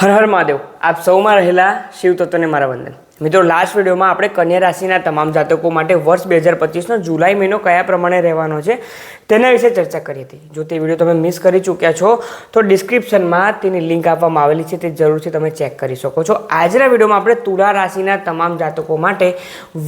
હર હર મહાદેવ. આપ સૌમાં રહેલા શિવ તત્વને મારા વંદન. મિત્રો લાસ્ટ વિડીયોમાં આપણે કન્યા રાશિના તમામ જાતકો માટે વર્ષ બે હજાર પચીસનો જુલાઈ મહિનો કયા પ્રમાણે રહેવાનો છે તેના વિશે ચર્ચા કરી હતી. જો તે વીડિયો તમે મિસ કરી ચૂક્યા છો, તો ડિસ્ક્રિપ્શનમાં તેની લિંક આપવામાં આવેલી છે. તે જરૂરથી તમે ચેક કરી શકો છો. આજના વિડીયોમાં આપણે તુલા રાશિના તમામ જાતકો માટે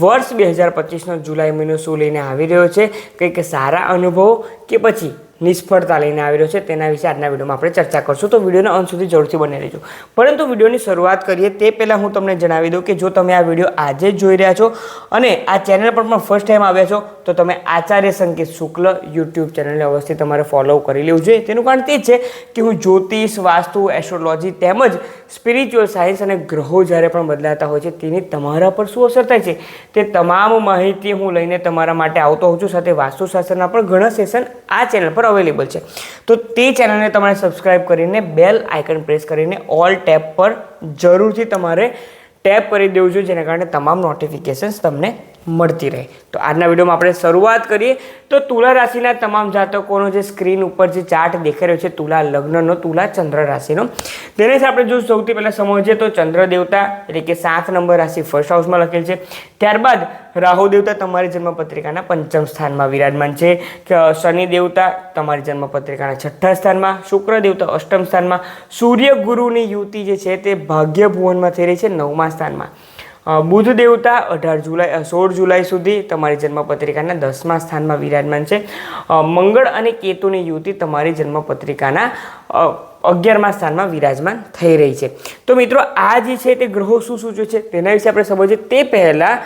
વર્ષ બે હજાર પચીસનો જુલાઈ મહિનો શું લઈને આવી રહ્યો છે? કંઈક સારા અનુભવો કે પછી નિષ્ફળતા લઈને આવી રહ્યો છે, તેના વિશે આજના વિડીયોમાં આપણે ચર્ચા કરશું. તો વિડીયોના અંત સુધી જરૂરથી બની રહેજો. પરંતુ વિડીયોની શરૂઆત કરીએ, તે પહેલાં હું તમને જણાવી દઉં કે જો તમે આ વીડિયો આજે જ જોઈ રહ્યા છો અને આ ચેનલ પર પણ ફર્સ્ટ ટાઈમ આવ્યા છો, તો તમે આચાર્ય સંકેત શુક્લ યુટ્યુબ ચેનલને અવશ્ય તમારે ફોલો કરી લેવું જોઈએ. તેનું કારણ તે જ છે કે હું જ્યોતિષ, વાસ્તુ એસ્ટ્રોલોજી તેમજ સ્પિરિચ્યુઅલ સાયન્સ અને ગ્રહો જ્યારે પણ બદલાતા હોય છે, તેની તમારા પર શું અસર થાય છે? તે તમામ માહિતી હું લઈને તમારા માટે આવતો હોઉં છું. સાથે વાસ્તુશાસ્ત્રના પણ ઘણા સેશન આ ચેનલ પર અવેલેબલ છે. તો તે ચેનલને તમારે સબસ્ક્રાઇબ કરીને બેલ આઇકન પ્રેસ કરીને ઓલ ટેપ પર જરૂરથી તમારે ટેપ કરી દેવું જોઈએ, જેના કારણે તમામ નોટિફિકેશન્સ તમને મળતી રહે. તો આજના વિડીયોમાં આપણે શરૂઆત કરીએ. તો તુલા રાશિના તમામ જાતકોનો જે સ્ક્રીન ઉપર જે ચાર્ટ દેખાઈ રહ્યો છે, તુલા લગ્નનો, તુલા ચંદ્ર રાશિનો. તેને આપણે જો સૌથી પહેલાં સમજીએ તો ચંદ્ર દેવતા, એટલે કે સાત નંબર રાશિ ફર્સ્ટ હાઉસમાં લખેલ છે. ત્યારબાદ રાહુ દેવતા તમારી જન્મપત્રિકાના પંચમ સ્થાનમાં વિરાજમાન છે. શનિ દેવતા તમારી જન્મપત્રિકાના છઠ્ઠા સ્થાનમાં, શુક્ર દેવતા અષ્ટમ સ્થાનમાં, સૂર્ય ગુરુની યુતિ જે છે તે ભાગ્ય ભુવનમાં થઈ રહી છે નવમા સ્થાનમાં. બુધ દેવતા અઢાર જુલાઈ સોળ જુલાઈ સુધી તમારી જન્મપત્રિકાના દસમા સ્થાનમાં વિરાજમાન છે. મંગળ અને કેતુની યુતિ તમારી જન્મપત્રિકાના અગિયારમા સ્થાનમાં વિરાજમાન થઈ રહી છે. તો મિત્રો, આ જે છે તે ગ્રહો શું સૂચવે છે? તેના વિશે આપણે સમજીએ. તે પહેલાં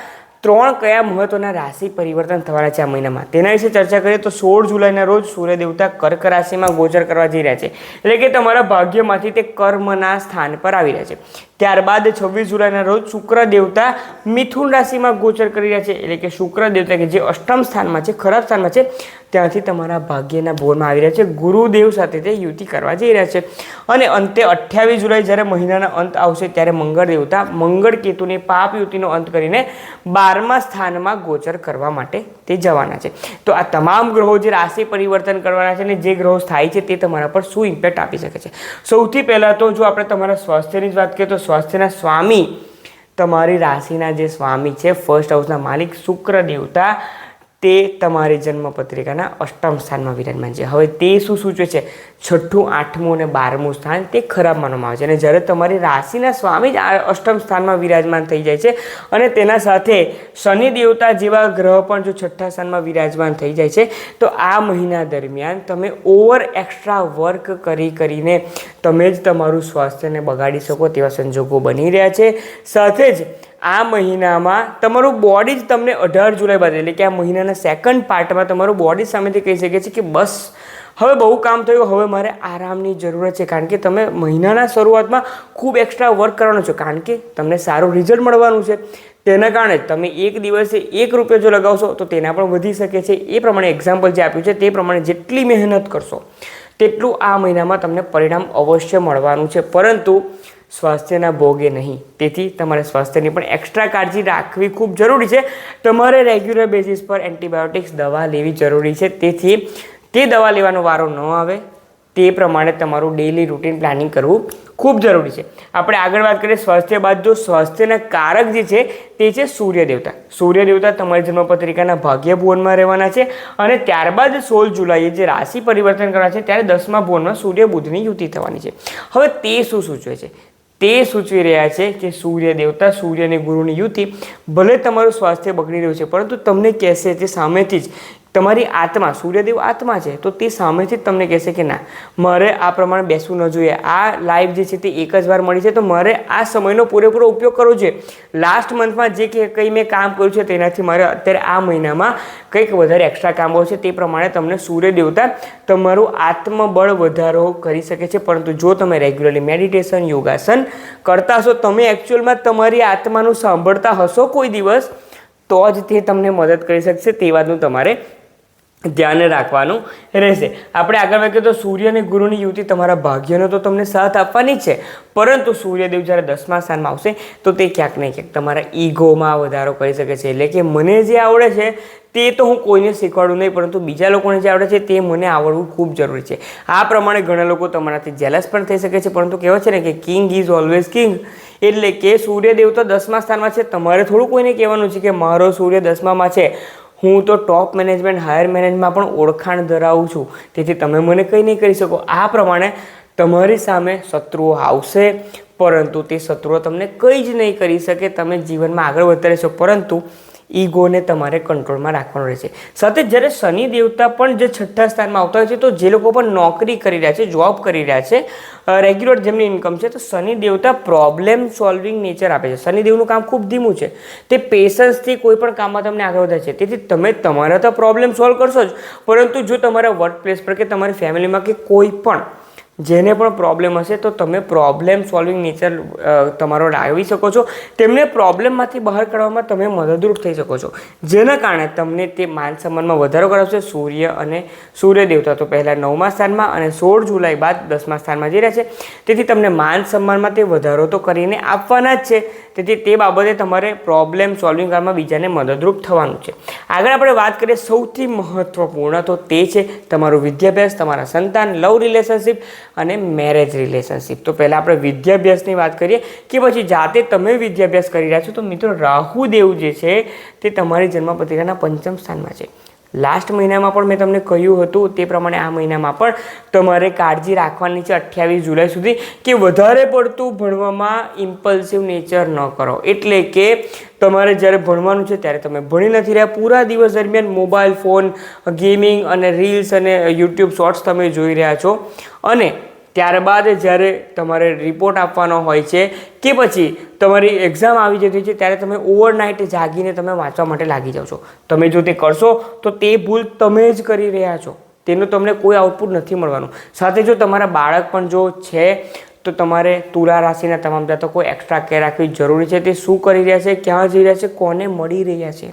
ત્રણ કયા મહત્વના રાશિ પરિવર્તન થવાના છે આ મહિનામાં? તેના વિશે ચર્ચા કરીએ તો સોળ જુલાઈના રોજ સૂર્ય દેવતા કર્ક રાશિમાં ગોચર કરવા જઈ રહ્યા છે. એટલે કે તમારા ભાગ્યમાંથી તે કર્મના સ્થાન પર આવી રહ્યા છે. ત્યારબાદ છવ્વીસ જુલાઈના રોજ શુક્ર દેવતા મિથુન રાશિમાં ગોચર કરી રહ્યા છે. એટલે કે શુક્ર દેવતા કે જે અષ્ટમ સ્થાનમાં છે, ખરાબ સ્થાનમાં છે ત્યાંથી તમારા ભાગ્યના ભોરમાં આવી રહ્યા છે. ગુરુદેવ સાથે તે યુતિ કરવા જઈ રહ્યા છે. અને અંતે અઠ્યાવીસ જુલાઈ જ્યારે મહિનાના અંત આવશે ત્યારે મંગળ દેવતા મંગળ કેતુને પાપ યુતિનો અંત કરીને બારમા સ્થાનમાં ગોચર કરવા માટે તે જવાના છે. તો આ તમામ ગ્રહો જે રાશિ પરિવર્તન કરવાના છે અને જે ગ્રહો સ્થાયી છે તે તમારા પર શું ઇમ્પેક્ટ આપી શકે છે. સૌથી પહેલાં તો જો આપણે તમારા સ્વાસ્થ્યની જ વાત કરીએ તો સ્વાસ્થ્યના સ્વામી તમારી રાશિના જે સ્વામી છે ફર્સ્ટ હાઉસના માલિક શુક્ર દેવતા તે તમારી જન્મપત્રિકાના અષ્ટમ સ્થાનમાં વિરાજમાન છે. હવે તે શું સૂચવે છે? છઠ્ઠું, આઠમું અને બારમું સ્થાન તે ખરાબ માનવામાં આવે છે. અને જ્યારે તમારી રાશિના સ્વામી જ અષ્ટમ સ્થાનમાં વિરાજમાન થઈ જાય છે અને તેના સાથે શનિ દેવતા જેવા ગ્રહ પણ જો છઠ્ઠા સ્થાનમાં વિરાજમાન થઈ જાય છે, તો આ મહિના દરમિયાન તમે ઓવર એક્સ્ટ્રા વર્ક કરી કરીને તમે જ તમારું સ્વાસ્થ્યને બગાડી શકો તેવા સંજોગો બની રહ્યા છે. સાથે જ આ મહિનામાં તમારું બોડી જ તમને અઢાર જુલાઈ બાદ, એટલે કે આ મહિનાના સેકન્ડ પાર્ટમાં તમારું બોડી સામેથી કહી શકે છે કે બસ, હવે બહુ કામ થયું, હવે મારે આરામની જરૂરત છે. કારણ કે તમે મહિનાના શરૂઆતમાં ખૂબ એક્સ્ટ્રા વર્ક કરવાનો છો. કારણ કે તમને સારું રિઝલ્ટ મળવાનું છે. તેના કારણે તમે એક દિવસે એક રૂપિયો જો લગાવશો, તો તેના પણ વધી શકે છે. એ પ્રમાણે એક્ઝામ્પલ જે આપ્યું છે, તે પ્રમાણે જેટલી મહેનત કરશો, તેટલું આ મહિનામાં તમને પરિણામ અવશ્ય મળવાનું છે. પરંતુ સ્વાસ્થ્યના ભોગે નહીં. તેથી તમારે સ્વાસ્થ્યની પણ એક્સ્ટ્રા કાળજી રાખવી ખૂબ જરૂરી છે. તમારે રેગ્યુલર બેસિસ પર એન્ટીબાયોટિક્સ દવા લેવી જરૂરી છે. તેથી તે દવા લેવાનો વારો ન આવે. તે પ્રમાણે તમારું ડેઇલી રૂટીન પ્લાનિંગ કરવું ખૂબ જરૂરી છે. આપણે આગળ વાત કરીએ સ્વાસ્થ્ય બાદ. જો સ્વાસ્થ્યના કારક જે છે તે છે સૂર્ય દેવતા સૂર્ય દેવતા તમારી જન્મપત્રિકાના ભાગ્ય ભુવનમાં રહેવાના છે અને ત્યારબાદ સોળ જુલાઈએ જે રાશિ પરિવર્તન કરવાના છે, ત્યારે દસમા ભુવનમાં સૂર્ય બુધની યુતિ થવાની છે. હવે તે શું સૂચવે છે? તે સૂચવી રહ્યા છે કે સૂર્ય દેવતા સૂર્ય અને ગુરુની યુતિ ભલે તમારું સ્વાસ્થ્ય બગડી રહ્યું છે, પરંતુ તમને કહેશે તે સામેથી જ તમારી આત્મા, સૂર્યદેવ આત્મા છે, તો તે સામેથી જ તમને કહેશે કે ના, મારે આ પ્રમાણે બેસવું ન જોઈએ. આ લાઈફ જે છે તે એક જ વાર મળી છે, તો મારે આ સમયનો પૂરેપૂરો ઉપયોગ કરવો જોઈએ. લાસ્ટ મંથમાં જે કંઈ મેં કામ કર્યું છે, તેનાથી મારે અત્યારે આ મહિનામાં કંઈક વધારે એક્સ્ટ્રા કામો છે, તે પ્રમાણે તમને સૂર્યદેવતા તમારું આત્મબળ વધારો કરી શકે છે. પરંતુ જો તમે રેગ્યુલરલી મેડિટેશન યોગાસન કરતા હશો, તમે એકચ્યુઅલમાં તમારી આત્માનું સાંભળતા હશો કોઈ દિવસ, તો જ તે તમને મદદ કરી શકશે. તે વાતનું તમારે ધ્યાન રાખવાનું રહેશે. આપણે આગળ વાત તો સૂર્ય અને ગુરુની યુતિ તમારા ભાગ્યનો તો તમને સાથ આપવાની છે. પરંતુ સૂર્યદેવ જ્યારે દસમા સ્થાનમાં આવશે, તો તે ક્યાંક ને ક્યાંક તમારા ઈગોમાં વધારો કરી શકે છે. એટલે કે મને જે આવડે છે, તે તો હું કોઈને શીખવાડું નહીં, પરંતુ બીજા લોકોને જે આવડે છે, તે મને આવડવું ખૂબ જરૂરી છે. આ પ્રમાણે ઘણા લોકો તમારાથી જેલસ પણ થઈ શકે છે, પરંતુ કહેવાય છે ને કે કિંગ ઇઝ ઓલવેઝ કિંગ એટલે કે સૂર્યદેવ તો દસમા સ્થાનમાં છે. તમારે થોડું કોઈને કહેવાનું છે કે મારો સૂર્ય દસમામાં છે. હું તો ટોપ મેનેજમેન્ટ હાયર મેનેજમાં પણ ઓળખાણ ધરાવું છું. તેથી તમે મને કંઈ નહીં કરી શકો. આ પ્રમાણે તમારી સામે શત્રુઓ આવશે, પરંતુ તે શત્રુઓ તમને કંઈ જ નહીં કરી શકે. તમે જીવનમાં આગળ વધારી શકો પરંતુ ઈગોને તમારે કંટ્રોલમાં રાખવાનું રહેશે. સાથે જ્યારે શનિ દેવતા પણ જે છઠ્ઠા સ્થાનમાં આવતા હોય છે, તો જે લોકો પણ નોકરી કરી રહ્યા છે, જોબ કરી રહ્યા છે રેગ્યુલર જેમની ઇન્કમ છે, તો શનિ દેવતા પ્રોબ્લેમ સોલ્વિંગ નેચર આપે છે. શનિદેવનું કામ ખૂબ ધીમું છે. તે પેશન્સથી કોઈ પણ કામમાં તમને આગળ વધે છે. તેથી તમે તમારા તો પ્રોબ્લેમ સોલ્વ કરશો જ, પરંતુ જો તમારા વર્ક પ્લેસ પર કે તમારી ફેમિલીમાં કે કોઈ પણ જેને પણ પ્રોબ્લેમ હશે તો તમે પ્રોબ્લેમ સોલ્વિંગ નેચર તમારો લાવી શકો છો. તેમને પ્રોબ્લેમમાંથી બહાર કાઢવામાં તમે મદદરૂપ થઈ શકો છો. જેના કારણે તમને તે માન સન્માનમાં વધારો કરાવશે. સૂર્ય અને સૂર્ય દેવતા તો પહેલાં નવમા સ્થાનમાં અને સોળ જુલાઈ બાદ દસમા સ્થાનમાં જઈ રહ્યા છે તેથી તમને માન સન્માનમાં તે વધારો તો કરીને આપવાના જ છે. તેથી તે બાબતે તમારે પ્રોબ્લેમ સોલ્વિંગ કરવામાં બીજાને મદદરૂપ થવાનું છે. આગળ આપણે વાત કરીએ સૌથી મહત્ત્વપૂર્ણ તો તે છે તમારો વિદ્યાભ્યાસ, તમારા સંતાન લવ રિલેશનશિપ અને મેરેજ રિલેશનશિપ તો પહેલાં આપણે વિદ્યાભ્યાસની વાત કરીએ કે પછી જાતે તમે વિદ્યાભ્યાસ કરી રહ્યા છો, તો મિત્રો રાહુ દેવ જે છે તે તમારી જન્મપત્રિકાના પંચમ સ્થાનમાં છે. લાસ્ટ મહિનામાં પણ મેં તમને કહ્યું હતું તે પ્રમાણે આ મહિનામાં પણ તમારે કાળજી રાખવાની છે અઠ્યાવીસ જુલાઈ સુધી કે વધારે પડતું ભણવામાં ઇમ્પલ્સિવ નેચર ન કરો. એટલે કે તમારે જ્યારે ભણવાનું છે ત્યારે તમે ભણી નથી રહ્યા. પૂરા દિવસ દરમિયાન મોબાઈલ ફોન ગેમિંગ અને રીલ્સ અને યુટ્યુબ શોર્ટ્સ તમે જોઈ રહ્યા છો. અને ત્યારબાદ જ્યારે તમારે રિપોર્ટ આપવાનો હોય છે કે પછી તમારી એક્ઝામ આવી જતી છે, ત્યારે તમે ઓવરનાઇટ જાગીને તમે વાંચવા માટે લાગી જાઓ છો. તમે જો તે કરશો, તો તે ભૂલ તમે જ કરી રહ્યા છો. તેનું તમને કોઈ આઉટપુટ નથી મળવાનું. સાથે જો તમારા બાળક પણ જો છે, તો તમારે તુલા રાશિના તમામ જાતકો એક્સ્ટ્રા કેર રાખવી જરૂરી છે. તે શું કરી રહ્યા છે, ક્યાં જઈ રહ્યા છે, કોને મળી રહ્યા છે?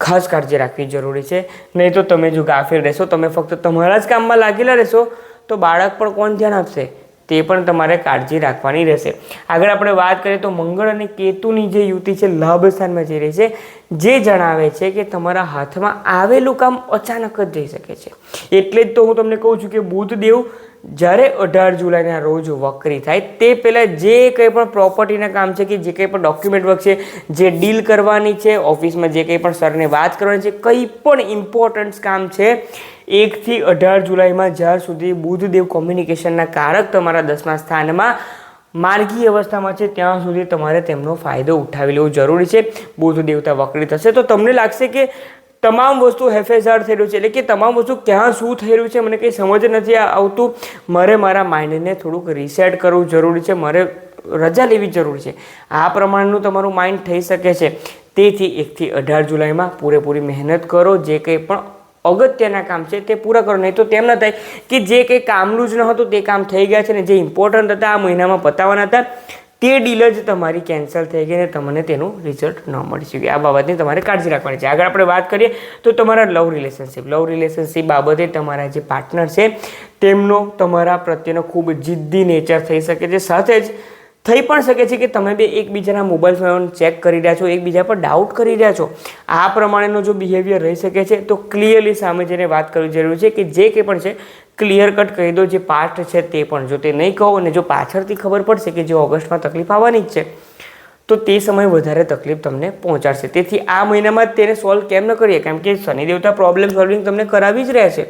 ખાસ કાળજી રાખવી જરૂરી છે. નહીં તો તમે જો ગાફેલ રહેશો, તમે ફક્ત તમારા જ કામમાં લાગેલા રહેશો તો બાળક પણ કોણ ધ્યાન આપશે તે પણ તમારે કાળજી રાખવાની રહેશે. આગળ આપણે વાત કરીએ તો મંગળ અને કેતુની જે યુતિ છે, લાભ સ્થાનમાં જઈ રહી છે, જે જણાવે છે કે તમારા હાથમાં આવેલું કામ અચાનક જ જઈ શકે છે. એટલે જ તો હું તમને કહું છું કે બુધ દેવ જ્યારે અઢાર જુલાઈના રોજ વકરી થાય, તે પહેલાં જે કંઈ પણ પ્રોપર્ટીના કામ છે કે જે કંઈ પણ ડોક્યુમેન્ટ વર્ક છે, જે ડીલ કરવાની છે, ઓફિસમાં જે કંઈ પણ સરને વાત કરવાની છે, કંઈ પણ ઇમ્પોર્ટન્સ કામ છે, એકથી અઢાર જુલાઈમાં જ્યાર સુધી બુધદેવ કોમ્યુનિકેશનના કારક તમારા દસમા સ્થાનમાં માર્ગી અવસ્થામાં છે, ત્યાં સુધી તમારે તેમનો ફાયદો ઉઠાવી લેવો જરૂરી છે. બુધ દેવતા વકરી થશે તો તમને લાગશે કે તમામ વસ્તુ હેફેઝાર થઈ રહ્યું છે. એટલે કે તમામ વસ્તુ ક્યાં શું થઈ રહ્યું છે મને કંઈ સમજ નથી આવતું. મારે મારા માઇન્ડને થોડુંક રીસેટ કરવું જરૂરી છે. મારે રજા લેવી જરૂરી છે. આ પ્રમાણનું તમારું માઇન્ડ થઈ શકે છે. તેથી એકથી અઢાર જુલાઈમાં પૂરેપૂરી મહેનત કરો. જે કંઈ પણ અગત્યના કામ છે તે પૂરા કરો. નહીં તો તેમ ન થાય કે જે કંઈ કામનું જ ન હતું તે કામ થઈ ગયા છે ને જે ઇમ્પોર્ટન્ટ હતા, આ મહિનામાં પતાવવાના હતા. તે ડીલ જ તમારી કેન્સલ થઈ ગઈ અને તમને તેનું રિઝલ્ટ ન મળી શકે આ બાબતની તમારે કાળજી રાખવાની છે. આગળ આપણે વાત કરીએ તો તમારા લવ રિલેશનશિપ લવ રિલેશનશિપ બાબતે તમારા જે પાર્ટનર છે, તેમનો તમારા પ્રત્યેનો ખૂબ જિદ્દી નેચર થઈ શકે છે. સાથે જ થઈ પણ શકે છે કે તમે બે એકબીજાના મોબાઈલ ફોન ચેક કરી રહ્યા છો, એકબીજા પર ડાઉટ કરી રહ્યા છો. આ પ્રમાણેનો જો બિહેવિયર રહી શકે છે, તો ક્લિયરલી સામે જઈને વાત કરવી જરૂરી છે કે જે કંઈ પણ છે ક્લિયર કટ કહી દો જે પાસ્ટ છે તે પણ. જો તે નહીં કહો અને જો પાછળથી ખબર પડશે કે જે ઓગસ્ટમાં તકલીફ આવવાની જ છે, તો તે સમયે વધારે તકલીફ તમને પહોંચાડશે. તેથી આ મહિનામાં તેને સોલ્વ કેમ ન કરીએ? કેમ કે શનિ દેવતા પ્રોબ્લેમ સોલ્વિંગ તમને કરાવી જ રહ્યા છે.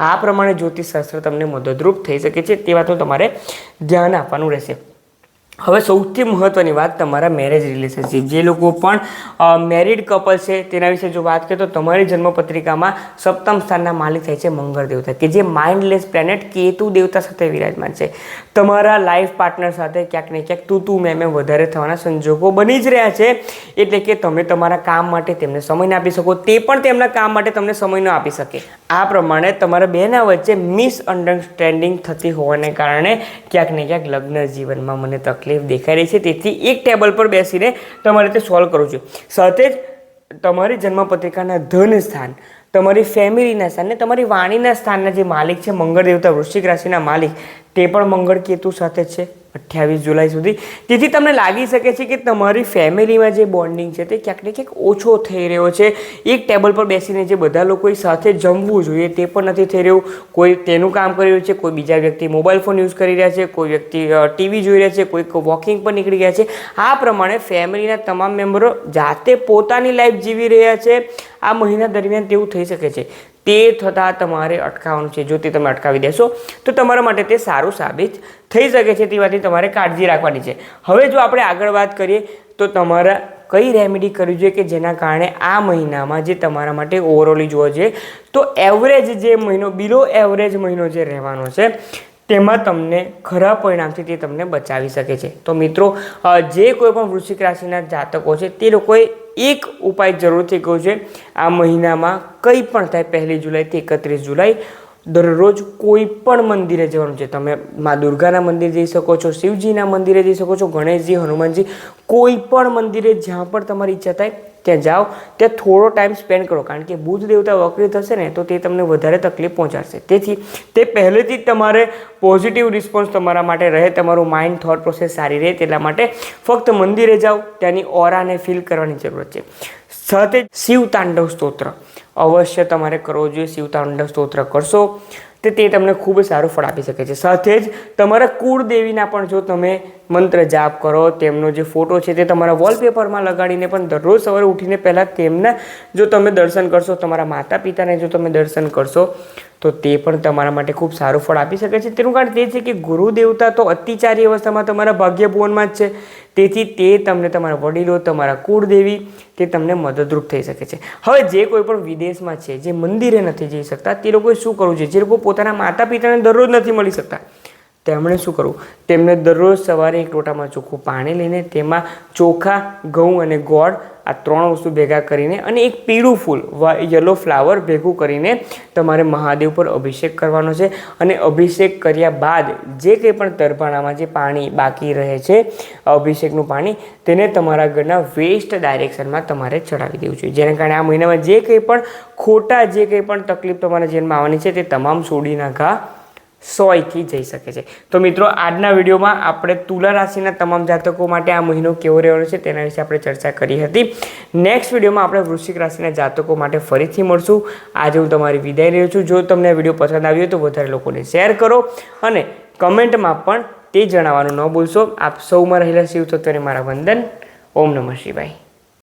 આ પ્રમાણે જ્યોતિષશાસ્ત્ર તમને મદદરૂપ થઈ શકે છે, તે વાતનું તમારે ધ્યાન આપવાનું રહેશે. હવે સૌથી મહત્ત્વની વાત તમારા મેરેજ રિલેશનશિપ જે લોકો પણ મેરિડ કપલ છે, તેના વિશે જો વાત કરીએ તો તમારી જન્મપત્રિકામાં સપ્તમ સ્થાનના માલિક થાય છે મંગળ દેવતા કે જે માઇન્ડલેસ પ્લેનેટ કેતુ દેવતા સાથે વિરાજમાન છે. તમારા લાઈફ પાર્ટનર સાથે ક્યાંક ને ક્યાંક તું તું મેં વધારે થવાના સંજોગો બની જ રહ્યા છે, એટલે કે તમે તમારા કામ માટે તેમને સમય ના આપી શકો, તે પણ તેમના કામ માટે તમને સમય ન આપી શકે. આ પ્રમાણે તમારા બેના વચ્ચે મિસઅન્ડરસ્ટેન્ડિંગ થતી હોવાને કારણે ક્યાંક ને ક્યાંક લગ્ન જીવનમાં મને તકલીફ દેખાઈ રહી છે. તેથી એક ટેબલ પર બેસીને તમારે તે સોલ્વ કરવું જોઈએ સાથે જ તમારી જન્મપત્રિકાના ધન સ્થાન, તમારી ફેમિલીના સ્થાન ને તમારી વાણીના સ્થાનના જે માલિક છે મંગળ દેવતા વૃશ્ચિક રાશિના માલિક તે પણ મંગળ કેતુ સાથે છે, અઠ્યાવીસ જુલાઈ સુધી. તેથી તમને લાગી શકે છે કે તમારી ફેમિલીમાં જે બોન્ડિંગ છે તે ક્યાંક ને ક્યાંક ઓછો થઈ રહ્યો છે. એક ટેબલ પર બેસીને જે બધા લોકોએ સાથે જમવું જોઈએ તે પણ નથી થઈ રહ્યું. કોઈ તેનું કામ કરી રહ્યું છે, કોઈ બીજા વ્યક્તિ મોબાઈલ ફોન યુઝ કરી રહ્યા છે, કોઈ વ્યક્તિ ટીવી જોઈ રહ્યા છે, કોઈક વોકિંગ પર નીકળી ગયા છે. આ પ્રમાણે ફેમિલીના તમામ મેમ્બરો જાતે પોતાની લાઈફ જીવી રહ્યા છે. આ મહિના દરમિયાન તેવું થઈ શકે છે. તે થતાં તમારે અટકાવવાનું છે. જો તે તમે અટકાવી દેશો, તો તમારા માટે તે સારું સાબિત થઈ શકે છે. તે વાતની તમારે કાળજી રાખવાની છે. હવે જો આપણે આગળ વાત કરીએ, તો તમારા કઈ રેમેડી કરવી જોઈએ કે જેના કારણે આ મહિનામાં જે તમારા માટે ઓવરઓલી જોવા જોઈએ તો એવરેજ જે મહિનો બિલો એવરેજ મહિનો જે રહેવાનો છે, તેમાં તમને ખરાબ પરિણામથી તે તમને બચાવી શકે છે. તો મિત્રો જે કોઈ પણ વૃશ્ચિક રાશિના જાતકો છે, તે લોકોએ એક ઉપાય જરૂરથી કહું છે. આ મહિનામાં કંઈ પણ થાય, પહેલી જુલાઈથી એકત્રીસ જુલાઈ, દરરોજ કોઈ પણ મંદિરે જવાનું છે. તમે મા દુર્ગાના મંદિરે જઈ શકો છો, શિવજીના મંદિરે જઈ શકો છો, ગણેશજી, હનુમાનજી, કોઈ પણ મંદિરે જ્યાં પણ તમારી ઈચ્છા થાય ત્યાં જાઓ ત્યાં થોડો ટાઈમ સ્પેન્ડ કરો. કારણ કે બુધ દેવતા વક્રી થશે ને, તો તે તમને વધારે તકલીફ પહોંચાડશે. તેથી તે પહેલેથી જ તમારે પોઝિટિવ રિસ્પોન્સ તમારા માટે રહે, તમારું માઇન્ડ થોટ પ્રોસેસ સારી રહે તેના માટે ફક્ત મંદિરે જાઓ, ત્યાંની ઓરાને ફીલ કરવાની જરૂરત છે. સાથે શિવ તાંડવ સ્તોત્ર. અવશ્ય તમારે કરવો જોઈએ, શિવ તાંડવ સ્તોત્ર કરશો, તે તે તમને ખૂબ સારું ફળ આપી શકે છે. સાથે જ તમારા કુળદેવીના પણ જો તમે મંત્ર જાપ કરો, તેમનો જે ફોટો છે તે તમારા વોલપેપરમાં લગાડીને પણ દરરોજ સવારે ઉઠીને પહેલાં તેમના જો તમે દર્શન કરશો, તમારા માતા પિતાને જો તમે દર્શન કરશો, તો તે પણ તમારા માટે ખૂબ સારું ફળ આપી શકે છે. તેનું કારણ તે છે કે ગુરુ દેવતા તો અતિચારી અવસ્થામાં તમારા ભાગ્યભુવનમાં જ છે. તેથી તે તમને તમારા વડીલો, તમારા કુળદેવી, તે તમને મદદરૂપ થઈ શકે છે. હવે જે કોઈ પણ વિદેશમાં છે, જે મંદિરે નથી જઈ શકતા, તે લોકોએ શું કરવું છે જે લોકો પોતાના માતા પિતાને દરરોજ નથી મળી શકતા તેમણે શું કરવું? તેમને દરરોજ સવારે એક લોટામાં ચોખ્ખું પાણી લઈને તેમાં ચોખા, ઘઉં અને ગોળ આ ત્રણ વસ્તુ ભેગા કરીને અને એક પીળું ફૂલ યલો ફ્લાવર ભેગું કરીને તમારે મહાદેવ પર અભિષેક કરવાનો છે અને અભિષેક કર્યા બાદ જે કંઈ પણ તરભાણામાં જે પાણી બાકી રહે છે અભિષેકનું પાણી, તેને તમારા ઘરના વેસ્ટ ડાયરેક્શનમાં તમારે ચડાવી દેવું જોઈએ. જેના કારણે આ મહિનામાં જે કંઈ પણ ખોટા જે કંઈ પણ તકલીફ તમારા જીવનમાં આવવાની છે તે તમામ સોડીના ઘા સોયથી જઈ શકે છે. તો મિત્રો, આજના વિડીયોમાં આપણે તુલા રાશિના તમામ જાતકો માટે આ મહિનો કેવો રહેવાનો છે તેના વિશે આપણે ચર્ચા કરી હતી. નેક્સ્ટ વિડીયોમાં આપણે વૃશ્ચિક રાશિના જાતકો માટે ફરીથી મળશું. આજે હું તમારી વિદાય રહ્યો છું. જો તમને વીડિયો પસંદ આવ્યો તો વધારે લોકોને શેર કરો અને કમેન્ટમાં પણ તે જણાવવાનું ન ભૂલશો. આપ સૌમાં રહેલા શિવ તત્વને મારા વંદન. ઓમ નમઃ શિવાય.